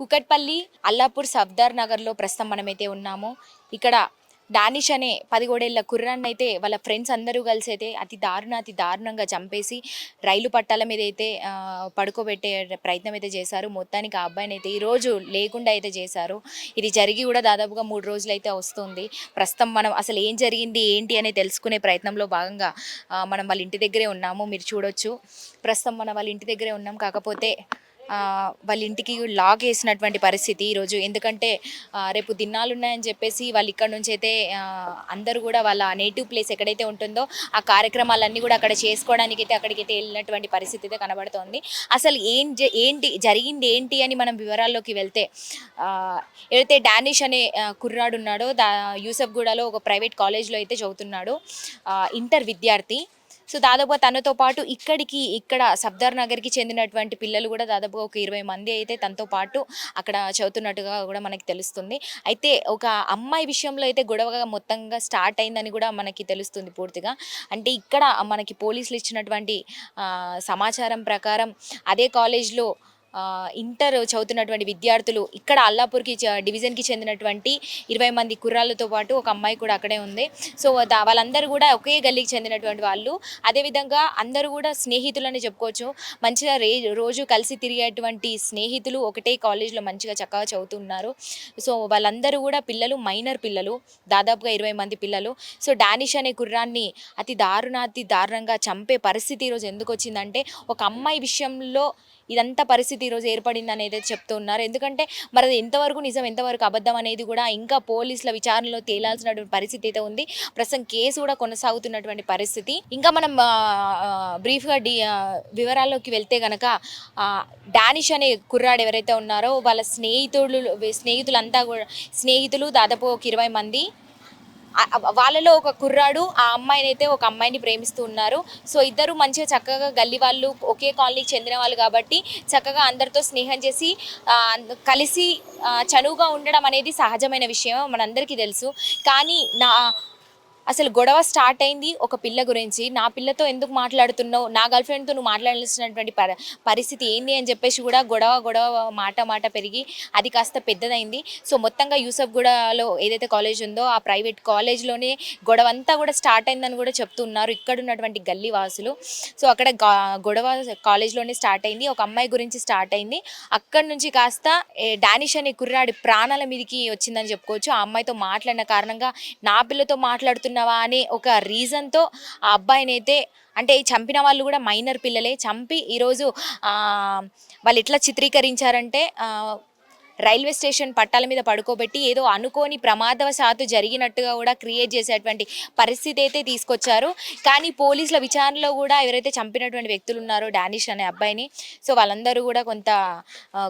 కుకట్పల్లి అల్లాపూర్ సఫ్దార్ నగర్లో ప్రస్తుతం మనమైతే ఉన్నాము ఇక్కడ డానిష్ అనే పదిగోడేళ్ళ కుర్రాన్ని అయితే వాళ్ళ ఫ్రెండ్స్ అందరూ కలిసి అయితే అతి దారుణ అతి దారుణంగా చంపేసి రైలు పట్టాల మీద అయితే పడుకోబెట్టే ప్రయత్నం అయితే చేశారు. మొత్తానికి ఆ అబ్బాయిని అయితే ఈరోజు లేకుండా అయితే చేశారు. ఇది జరిగి కూడా దాదాపుగా మూడు రోజులు అయితే వస్తుంది. ప్రస్తుతం మనం అసలు ఏం జరిగింది ఏంటి అనేది తెలుసుకునే ప్రయత్నంలో భాగంగా మనం వాళ్ళ ఇంటి దగ్గరే ఉన్నాము. మీరు చూడొచ్చు. ప్రస్తుతం మనం వాళ్ళ ఇంటి దగ్గరే ఉన్నాం. కాకపోతే వాళ్ళ ఇంటికి లాగ్ వేసినటువంటి పరిస్థితి ఈరోజు. ఎందుకంటే రేపు దినాలు ఉన్నాయని చెప్పేసి వాళ్ళు ఇక్కడ నుంచి అయితే అందరూ కూడా వాళ్ళ నేటివ్ ప్లేస్ ఎక్కడైతే ఉంటుందో ఆ కార్యక్రమాలన్నీ కూడా అక్కడ చేసుకోవడానికి అయితే అక్కడికి అయితే వెళ్ళినటువంటి పరిస్థితి అయితే కనబడుతోంది. అసలు ఏం జ- ఏంటి జరిగింది ఏంటి అని మనం వివరాల్లోకి వెళ్తే ఏదైతే డానిష్ అనే కుర్రాడు ఉన్నాడో దా యూసఫ్గూడలో ఒక ప్రైవేట్ కాలేజ్లో అయితే చదువుతున్నాడు ఇంటర్ విద్యార్థి. సో దాదాపుగా తనతో పాటు ఇక్కడికి ఇక్కడ సబ్దార్ నగర్కి చెందినటువంటి పిల్లలు కూడా దాదాపుగా ఒక ఇరవై మంది అయితే తనతో పాటు అక్కడ చదువుతున్నట్టుగా కూడా మనకి తెలుస్తుంది. అయితే ఒక అమ్మాయి విషయంలో అయితే గొడవగా మొత్తంగా స్టార్ట్ అయిందని కూడా మనకి తెలుస్తుంది పూర్తిగా. అంటే ఇక్కడ మనకి పోలీసులు ఇచ్చినటువంటి సమాచారం ప్రకారం అదే కాలేజ్లో ఇంటర్ చదువుతున్నటువంటి విద్యార్థులు ఇక్కడ అల్లాపూర్కి డివిజన్కి చెందినటువంటి ఇరవై మంది కుర్రాళ్ళతో పాటు ఒక అమ్మాయి కూడా అక్కడే ఉంది. సో దా- వాళ్ళందరూ కూడా ఒకే గల్లీకి చెందినటువంటి వాళ్ళు. అదేవిధంగా అందరూ కూడా స్నేహితులని చెప్పుకోవచ్చు. మంచిగా రే రోజు కలిసి తిరిగేటువంటి స్నేహితులు ఒకటే కాలేజ్లో మంచిగా చక్కగా చదువుతున్నారు. సో వాళ్ళందరూ కూడా పిల్లలు మైనర్ పిల్లలు దాదాపుగా ఇరవై మంది పిల్లలు. సో డానిష్ అనే కుర్రాన్ని అతి దారుణ అతి దారుణంగా చంపే పరిస్థితి ఈరోజు ఎందుకు వచ్చిందంటే ఒక అమ్మాయి విషయంలో ఇదంతా పరిస్థితి ఈరోజు ఏర్పడింది అనేది చెప్తున్నారు చెప్తూ ఉన్నారు. ఎందుకంటే మరి అది ఎంతవరకు నిజం ఎంతవరకు అబద్ధం అనేది కూడా ఇంకా పోలీసుల విచారణలో తేలాల్సినటువంటి పరిస్థితి అయితే ఉంది. ప్రస్తుతం కేసు కూడా కొనసాగుతున్నటువంటి పరిస్థితి. ఇంకా మనం బ్రీఫ్గా డి వివరాల్లోకి వెళ్తే గనక డానిష్ అనే కుర్రాడు ఎవరైతే ఉన్నారో వాళ్ళ స్నేహితులు స్నేహితులంతా కూడా స్నేహితులు దాదాపు ఒక ఇరవై మంది వాళ్ళలో ఒక కుర్రాడు ఆ అమ్మాయిని అయితే ఒక అమ్మాయిని ప్రేమిస్తూ ఉన్నారు. సో ఇద్దరు మంచిగా చక్కగా గల్లీ వాళ్ళు ఒకే కాలనీకి చెందిన వాళ్ళు కాబట్టి చక్కగా అందరితో స్నేహం చేసి కలిసి చనువుగా ఉండడం అనేది సహజమైన విషయం మనందరికీ తెలుసు. కానీ నా అసలు గొడవ స్టార్ట్ అయింది ఒక పిల్ల గురించి. నా పిల్లతో ఎందుకు మాట్లాడుతున్నావు? నా గర్ల్ ఫ్రెండ్తో నువ్వు మాట్లాడాల్సినటువంటి పరిస్థితి ఏంది అని చెప్పేసి కూడా గొడవ గొడవ మాట మాట పెరిగి అది కాస్త పెద్దదైంది. సో మొత్తంగా యూసఫ్ గూడలో ఏదైతే కాలేజ్ ఉందో ఆ ప్రైవేట్ కాలేజ్లోనే గొడవ అంతా కూడా స్టార్ట్ అయిందని కూడా చెప్తున్నారు ఇక్కడ ఉన్నటువంటి గల్లీ వాసులు. సో అక్కడ గొడవ కాలేజ్లోనే స్టార్ట్ అయింది. ఒక అమ్మాయి గురించి స్టార్ట్ అయింది. అక్కడ నుంచి కాస్త డానిష్ అనే కుర్రాడి ప్రాణాల మీదకి వచ్చిందని చెప్పుకోవచ్చు. ఆ అమ్మాయితో మాట్లాడిన కారణంగా నా పిల్లతో మాట్లాడుతున్న చేస్తున్నావా అనే ఒక రీజన్తో ఆ అబ్బాయినైతే అంటే చంపిన వాళ్ళు కూడా మైనర్ పిల్లలే. చంపి ఈరోజు వాళ్ళు ఎట్లా చిత్రీకరించారంటే రైల్వే స్టేషన్ పట్టాల మీద పడుకోబెట్టి ఏదో అనుకోని ప్రమాదవశాత్తు జరిగినట్టుగా కూడా క్రియేట్ చేసేటువంటి పరిస్థితి అయితే తీసుకొచ్చారు. కానీ పోలీసుల విచారణలో కూడా ఎవరైతే చంపినటువంటి వ్యక్తులు ఉన్నారో డానిష్ అనే అబ్బాయిని సో వాళ్ళందరూ కూడా కొంత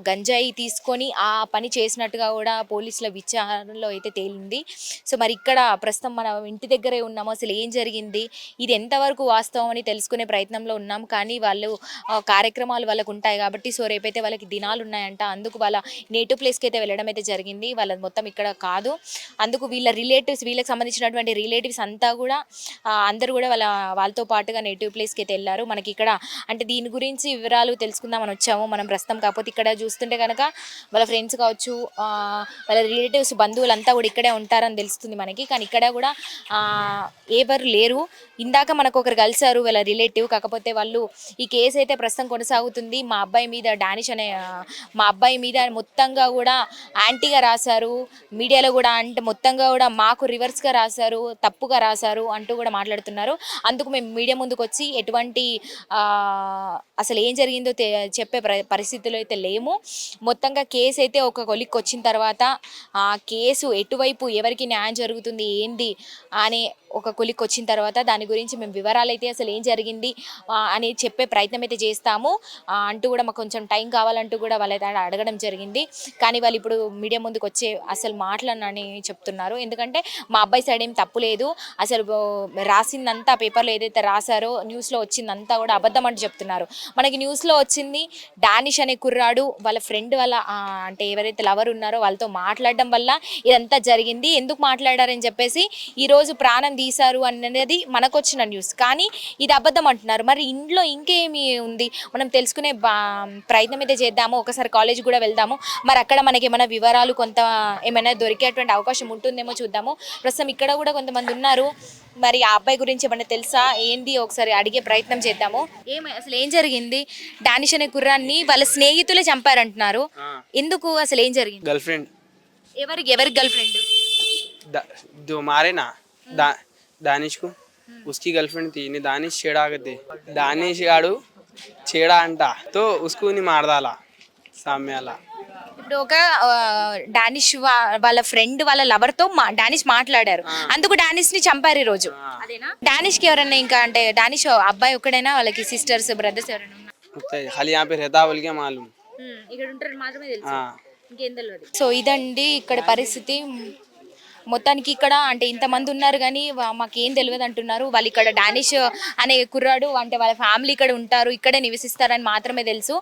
గంజాయి తీసుకొని ఆ పని చేసినట్టుగా కూడా పోలీసుల విచారణలో అయితే తేలింది. సో మరి ఇక్కడ ప్రస్తుతం మన ఇంటి దగ్గరే ఉన్నాము అసలు ఏం జరిగింది ఇది ఎంతవరకు వాస్తవం అని తెలుసుకునే ప్రయత్నంలో ఉన్నాం. కానీ వాళ్ళు కార్యక్రమాలు వాళ్ళకు ఉంటాయి కాబట్టి సో రేపైతే వాళ్ళకి దినాలు ఉన్నాయంట అందుకు వాళ్ళ నేటివ్ ప్లేస్కి అయితే వెళ్ళడం అయితే జరిగింది. వాళ్ళ మొత్తం ఇక్కడ కాదు. అందుకు వీళ్ళ రిలేటివ్స్ వీళ్ళకి సంబంధించినటువంటి రిలేటివ్స్ అంతా కూడా అందరూ కూడా వాళ్ళ వాళ్ళతో పాటుగా నేటివ్ ప్లేస్కి అయితే వెళ్ళారు. మనకి ఇక్కడ అంటే దీని గురించి వివరాలు తెలుసుకుందామని వచ్చాము. మనం ప్రస్తుతం కాకపోతే ఇక్కడ చూస్తుంటే కనుక వాళ్ళ ఫ్రెండ్స్ కావచ్చు వాళ్ళ రిలేటివ్స్ బంధువులంతా కూడా ఇక్కడే ఉంటారని తెలుస్తుంది మనకి. కానీ ఇక్కడ కూడా ఎవరు లేరు. ఇందాక మనకు ఒకరు కలిసారు వాళ్ళ రిలేటివ్. కాకపోతే వాళ్ళు ఈ కేసు అయితే ప్రస్తుతం కొనసాగుతుంది. మా అబ్బాయి మీద డానిష్ అనే మా అబ్బాయి మీద మొత్తంగా కూడా యాంటీగా రాశారు. మీడియాలో కూడా అంటే మొత్తంగా కూడా మాకు రివర్స్గా రాశారు తప్పుగా రాశారు అంటూ కూడా మాట్లాడుతున్నారు. అందుకు మేము మీడియా ముందుకు వచ్చి ఎటువంటి అసలు ఏం జరిగిందో తె- చెప్పే పరిస్థితులు అయితే లేము. మొత్తంగా కేసు అయితే ఒక కొలిక్కి వచ్చిన తర్వాత ఆ కేసు ఎటువైపు ఎవరికి న్యాయం జరుగుతుంది ఏంది అనే ఒక కొలిక్కి వచ్చిన తర్వాత దాని గురించి మేము వివరాలు అయితే అసలు ఏం జరిగింది అని చెప్పే ప్రయత్నం అయితే చేస్తాము. అంటూ కూడా మాకు కొంచెం టైం కావాలంటూ కూడా వాళ్ళైతే అడగడం జరిగింది. కానీ వాళ్ళు ఇప్పుడు మీడియా ముందుకు వచ్చే అసలు మాటలనని చెప్తున్నారు. ఎందుకంటే మా అబ్బాయి సైడ్ ఏం తప్పు లేదు. అసలు రాసిందంతా పేపర్లో ఏదైతే రాశారో న్యూస్లో వచ్చిందంతా కూడా అబద్ధం అంటూ చెప్తున్నారు. మనకి న్యూస్లో వచ్చింది డానిష్ అనే కుర్రాడు వాళ్ళ ఫ్రెండ్ వాళ్ళ అంటే ఎవరైతే లవర్ ఉన్నారో వాళ్ళతో మాట్లాడడం వల్ల ఇదంతా జరిగింది. ఎందుకు మాట్లాడారని చెప్పేసి ఈరోజు ప్రాణం తీశారు అనేది మనకు వచ్చిన న్యూస్. కానీ ఇది అబద్ధం అంటున్నారు. మరి ఇంట్లో ఇంకేమి ఉంది? మనం తెలుసుకునే బా ప్రయత్నం అయితే చేద్దాము. ఒకసారి కాలేజ్ కూడా వెళ్దాము. మరి అక్కడ మనకి ఏమైనా వివరాలు కొంత ఏమైనా దొరికేటువంటి అవకాశం ఉంటుందేమో చూద్దాము ప్రస్తుతం ఇక్కడ కూడా కొంతమంది ఉన్నారు మరి ఆ అబ్బాయి గురించి ఏమైనా తెలుసా ఏంది ఒకసారి అడిగే ప్రయత్నం చేద్దాము ఏమి అసలు ఏం జరిగింది డానిష్ అనే కుర్రాన్ని వాళ్ళ స్నేహితులే చంపారంటున్నారు ఎందుకు అసలు ఏం జరిగింది गर्लफ्रेंड ఎవరికి ఎవరి గర్ల్ ఫ్రెండ్ दा- जो मारे ना दा, दानिश को उसकी गर्लफ्रेंड थी ने दानिश छेड़ा के थे दानिश गाड़ू छेड़ा अंटा तो उसको नहीं मार डाला सामने वाला ఇప్పుడు ఒక డానిష్ వాళ్ళ ఫ్రెండ్ వాళ్ళ లవర్తో డానిష్ మాట్లాడారు. అందుకు డానిష్ని చంపారు ఈ రోజు. డానిష్కి ఎవరైనా ఇంకా అంటే డానిష్ అబ్బాయి ఒక్కడైనా వాళ్ళకి సిస్టర్స్ బ్రదర్స్ ఎవరైనా ఇక్కడ ఉంటారు మాత్రమే తెలుసు. సో ఇదండి ఇక్కడ పరిస్థితి. మొత్తానికి ఇక్కడ అంటే ఇంతమంది ఉన్నారు కానీ మాకేం తెలియదు అంటున్నారు. వాళ్ళు ఇక్కడ డానిష్ అనే కుర్రాడు అంటే వాళ్ళ ఫ్యామిలీ ఇక్కడ ఉంటారు ఇక్కడే నివసిస్తారని మాత్రమే తెలుసు.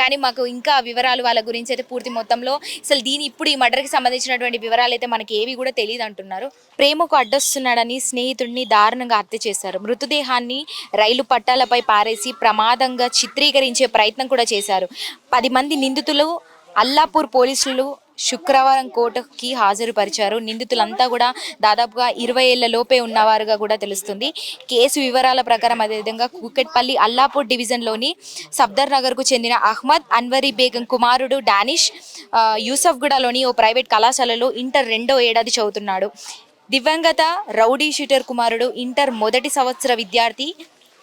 కానీ మాకు ఇంకా వివరాలు వాళ్ళ గురించి అయితే పూర్తి మొత్తంలో అసలు దీని ఇప్పుడు ఈ మర్డర్కి సంబంధించినటువంటి వివరాలు అయితే మనకి ఏవి కూడా తెలియదు అంటున్నారు. ప్రేమకు అడ్డొస్తున్నాడని స్నేహితుడిని దారుణంగా హత్య చేశారు. మృతదేహాన్ని రైలు పట్టాలపై పారేసి ప్రమాదంగా చిత్రీకరించే ప్రయత్నం కూడా చేశారు. పది మంది నిందితులు అల్లాపూర్ పోలీసులు శుక్రవారం కోర్టుకి హాజరుపరిచారు. నిందితులంతా కూడా దాదాపుగా ఇరవై ఏళ్ళ లోపే ఉన్నవారుగా కూడా తెలుస్తుంది. కేసు వివరాల ప్రకారం అదేవిధంగా కూకట్పల్లి అల్లాపూర్ డివిజన్లోని సఫ్దర్ నగర్కు చెందిన అహ్మద్ అన్వరీ బేగం కుమారుడు డానిష్ యూసఫ్గూడలోని ఓ ప్రైవేట్ కళాశాలలో ఇంటర్ రెండో ఏడాది చదువుతున్నాడు. దివ్యంగత రౌడీ షూటర్ కుమారుడు ఇంటర్ మొదటి సంవత్సర విద్యార్థి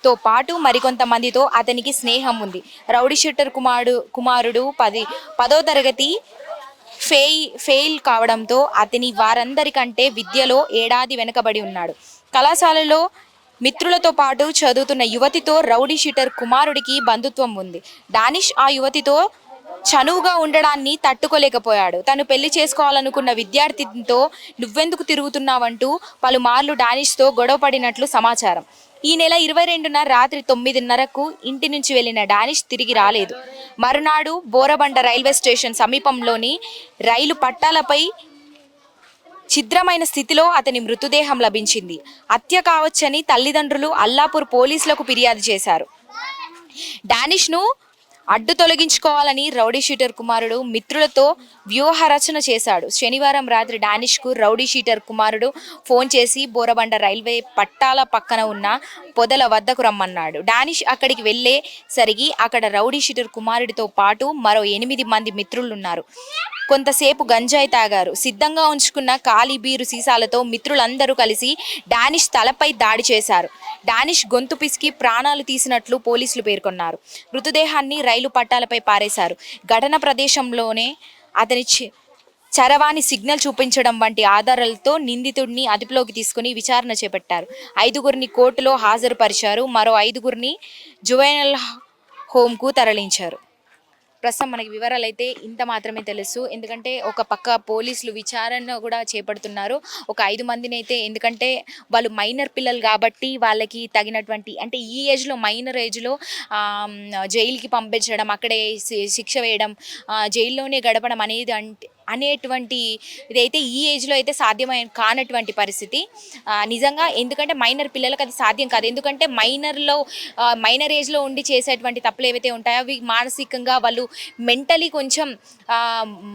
తో పాటు మరికొంతమందితో అతనికి స్నేహం ఉంది. రౌడీ షూటర్ కుమారుడు కుమారుడు పది పదో తరగతి ఫెయి ఫెయిల్ కావడంతో అతని వారందరికంటే విద్యలో ఏడాది వెనుకబడి ఉన్నాడు. కళాశాలలో మిత్రులతో పాటు చదువుతున్న యువతితో రౌడీ షీటర్ కుమారుడికి బంధుత్వం ఉంది. డానిష్ ఆ యువతితో చనువుగా ఉండడాన్ని తట్టుకోలేకపోయాడు. తను పెళ్ళి చేసుకోవాలనుకున్న విద్యార్థితో నువ్వెందుకు తిరుగుతున్నావంటూ పలుమార్లు డానిష్తో గొడవపడినట్లు సమాచారం. ఈ నెల ఇరవై రెండున రాత్రి తొమ్మిదిన్నరకు ఇంటి నుంచి వెళ్ళిన డానిష్ తిరిగి రాలేదు. మరునాడు బోరబండ రైల్వే స్టేషన్ సమీపంలోని రైలు పట్టాలపై ఛిద్రమైన స్థితిలో అతని మృతదేహం లభించింది. హత్య కావచ్చని తల్లిదండ్రులు అల్లాపూర్ పోలీసులకు ఫిర్యాదు చేశారు. డానిష్ను అడ్డు తొలగించుకోవాలని రౌడీషీటర్ కుమారుడు మిత్రులతో వ్యూహ రచన చేశాడు. శనివారం రాత్రి డానిష్కు రౌడీ షీటర్ కుమారుడు ఫోన్ చేసి బోరబండ రైల్వే పట్టాల పక్కన ఉన్న పొదల వద్దకు రమ్మన్నాడు. డానిష్ అక్కడికి వెళ్ళే సరిగి అక్కడ రౌడీ షీటర్ కుమారుడితో పాటు మరో ఎనిమిది మంది మిత్రులున్నారు. కొంతసేపు గంజాయి తాగారు. సిద్ధంగా ఉంచుకున్న ఖాళీ బీరు సీసాలతో మిత్రులందరూ కలిసి డానిష్ తలపై దాడి చేశారు. డానిష్ గొంతు పిసికి ప్రాణాలు తీసినట్లు పోలీసులు పేర్కొన్నారు. మృతదేహాన్ని రైలు పట్టాలపై పారేశారు. ఘటన ప్రదేశంలోనే అతని చరవాణి సిగ్నల్ చూపించడం వంటి ఆధారాలతో నిందితుడిని అదుపులోకి తీసుకుని విచారణ చేపట్టారు. ఐదుగురిని కోర్టులో హాజరుపరిచారు. మరో ఐదుగురిని జువైనల్ హోమ్కు తరలించారు. ప్రస్తుతం మనకి వివరాలు అయితే ఇంత మాత్రమే తెలుసు. ఎందుకంటే ఒక పక్క పోలీసులు విచారణ కూడా చేపడుతున్నారు. ఒక ఐదు మందిని అయితే ఎందుకంటే వాళ్ళు మైనర్ పిల్లలు కాబట్టి వాళ్ళకి తగినటువంటి అంటే ఈ ఏజ్లో మైనర్ ఏజ్లో జైలుకి పంపించడం అక్కడే శిక్ష వేయడం జైల్లోనే గడపడం అనేది అంటే అనేటువంటి ఇదైతే ఈ ఏజ్లో అయితే సాధ్యమైన కానటువంటి పరిస్థితి. నిజంగా ఎందుకంటే మైనర్ పిల్లలకు అది సాధ్యం కాదు. ఎందుకంటే మైనర్లో మైనర్ ఏజ్లో ఉండి చేసేటువంటి తప్పులు ఏవైతే ఉంటాయో అవి మానసికంగా వాళ్ళు మెంటలీ కొంచెం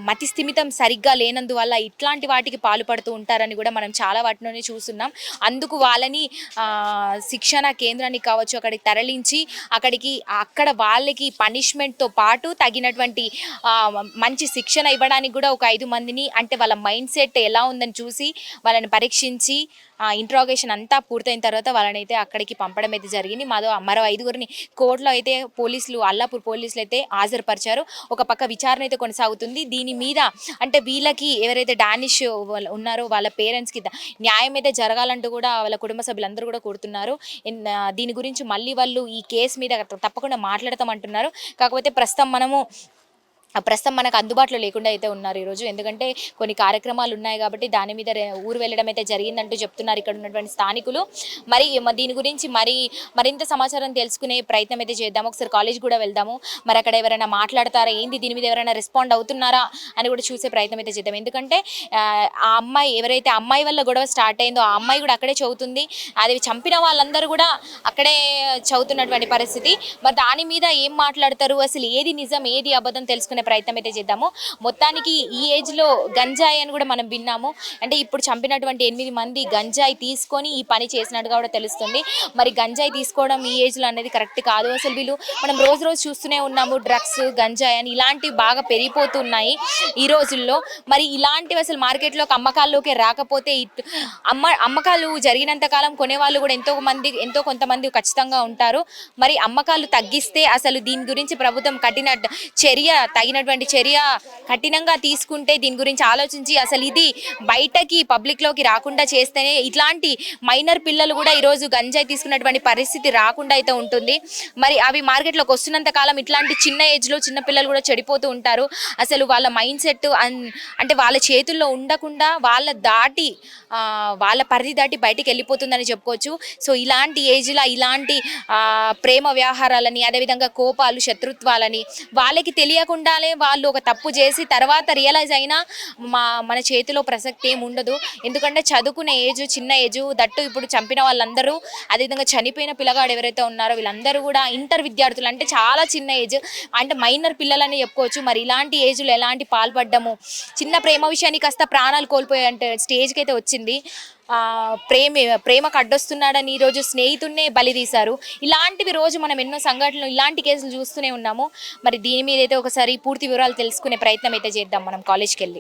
మతి స్థిమితం సరిగ్గా లేనందువల్ల ఇట్లాంటి వాటికి పాల్పడుతూ ఉంటారని కూడా మనం చాలా వాటిలోనే చూస్తున్నాం. అందుకు వాళ్ళని శిక్షణ కేంద్రానికి కావచ్చు అక్కడికి తరలించి అక్కడికి అక్కడ వాళ్ళకి పనిష్మెంట్తో పాటు తగినటువంటి మంచి శిక్షణ ఇవ్వడానికి కూడా ఒక ఐదు మందిని అంటే వాళ్ళ మైండ్ సెట్ ఎలా ఉందని చూసి వాళ్ళని పరీక్షించి ఇంట్రాగేషన్ అంతా పూర్తయిన తర్వాత వాళ్ళని అయితే అక్కడికి పంపడం అయితే జరిగింది. మరో మరో ఐదుగురిని కోర్టులో అయితే పోలీసులు అల్లాపూర్ పోలీసులు అయితే హాజరుపరిచారు. ఒక పక్క విచారణ అయితే కొనసాగుతుంది. దీని మీద అంటే వీళ్ళకి ఎవరైతే డానిష్ వాళ్ళ- ఉన్నారో వాళ్ళ పేరెంట్స్కి న్యాయం అయితే జరగాలంటూ కూడా వాళ్ళ కుటుంబ సభ్యులందరూ కూడా కోరుతున్నారు. దీని గురించి మళ్ళీ వాళ్ళు ఈ కేసు మీద తప్పకుండా మాట్లాడతామంటున్నారు. కాకపోతే ప్రస్తుతం మనము ప్రస్తుతం మనకు అందుబాటులో లేకుండా అయితే ఉన్నారు ఈరోజు ఎందుకంటే కొన్ని కార్యక్రమాలు ఉన్నాయి కాబట్టి దాని మీద ఊరు వెళ్ళడం అయితే జరిగిందంటూ చెప్తున్నారు ఇక్కడ ఉన్నటువంటి స్థానికులు. మరి దీని గురించి మరి మరింత సమాచారం తెలుసుకునే ప్రయత్నం అయితే చేద్దాము. ఒకసారి కాలేజ్ కూడా వెళ్దాము. మరి అక్కడ ఎవరైనా మాట్లాడతారా? ఏంది దీని మీద ఎవరైనా రెస్పాండ్ అవుతున్నారా అని కూడా చూసే ప్రయత్నం అయితే చేద్దాం. ఎందుకంటే ఆ, ఆ అమ్మాయి ఎవరైతే అమ్మాయి వల్ల గొడవ స్టార్ట్ అయిందో ఆ అమ్మాయి కూడా అక్కడే చదువుతుంది. అది చంపిన వాళ్ళందరూ కూడా అక్కడే చదువుతున్నటువంటి పరిస్థితి. మరి దాని మీద ఏం మాట్లాడతారు? అసలు ఏది నిజం? ఏది అబద్ధం? తెలుసుకునే ప్రయత్నం అయితే చేద్దాము. మొత్తానికి ఈ ఏజ్లో గంజాయి అని కూడా మనం విన్నాము. అంటే ఇప్పుడు చంపినటువంటి ఎనిమిది మంది గంజాయి తీసుకొని ఈ పని చేసినట్టుగా కూడా తెలుస్తుంది. మరి గంజాయి తీసుకోవడం ఈ ఏజ్లో అనేది కరెక్ట్ కాదు అసలు వీళ్ళు. మనం రోజు రోజు చూస్తూనే ఉన్నాము డ్రగ్స్ గంజాయి అని. ఇలాంటివి బాగా పెరిగిపోతున్నాయి ఈ రోజుల్లో. మరి ఇలాంటివి అసలు మార్కెట్లోకి అమ్మకాల్లోకి రాకపోతే అమ్మ అమ్మకాలు జరిగినంత కాలం కొనేవాళ్ళు కూడా ఎంతో మంది ఎంతో కొంతమంది ఖచ్చితంగా ఉంటారు. మరి అమ్మకాలు తగ్గిస్తే అసలు దీని గురించి ప్రభుత్వం కఠిన చర్య తగినటువంటి చర్య కఠినంగా తీసుకుంటే దీని గురించి ఆలోచించి అసలు ఇది బయటకి పబ్లిక్లోకి రాకుండా చేస్తేనే ఇట్లాంటి మైనర్ పిల్లలు కూడా ఈరోజు గంజాయి తీసుకున్నటువంటి పరిస్థితి రాకుండా అయితే ఉంటుంది. మరి అవి మార్కెట్లోకి వస్తున్నంత కాలం ఇట్లాంటి చిన్న ఏజ్లో చిన్న పిల్లలు కూడా చెడిపోతూ ఉంటారు. అసలు వాళ్ళ మైండ్ సెట్ అంటే వాళ్ళ చేతుల్లో ఉండకుండా వాళ్ళ దాటి వాళ్ళ పరిధి దాటి బయటికి వెళ్ళిపోతుందని చెప్పుకోవచ్చు. సో ఇలాంటి ఏజ్లో ఇలాంటి ప్రేమ వ్యవహారాలని అదేవిధంగా కోపాలు శత్రుత్వాలని వాళ్ళకి తెలియకుండా ఉండాలి వాళ్ళు ఒక తప్పు చేసి తర్వాత రియలైజ్ అయినా మా మన చేతిలో ప్రసక్తి ఏమి ఉండదు. ఎందుకంటే చదువుకునే ఏజ్ చిన్న ఏజ్ దట్టు ఇప్పుడు చంపిన వాళ్ళందరూ అదేవిధంగా చనిపోయిన పిల్లగాడు ఎవరైతే ఉన్నారో వీళ్ళందరూ కూడా ఇంటర్ విద్యార్థులు. అంటే చాలా చిన్న ఏజ్ అంటే మైనర్ పిల్లలని చెప్పుకోవచ్చు. మరి ఇలాంటి ఏజ్లో ఎలాంటి పాల్పడ్డము? చిన్న ప్రేమ విషయానికి కాస్త ప్రాణాలు కోల్పోయే అంటే స్టేజ్కి అయితే వచ్చింది. ప్రేమ ప్రేమకు అడ్డొస్తున్నాడని ఈరోజు స్నేహితున్నే బలి తీశారు. ఇలాంటివి రోజు మనం ఎన్నో సంఘటనలు ఇలాంటి కేసులు చూస్తూనే ఉన్నాము. మరి దీని మీద అయితే ఒకసారి పూర్తి వివరాలు తెలుసుకునే ప్రయత్నం అయితే చేద్దాం మనం కాలేజ్కి వెళ్ళి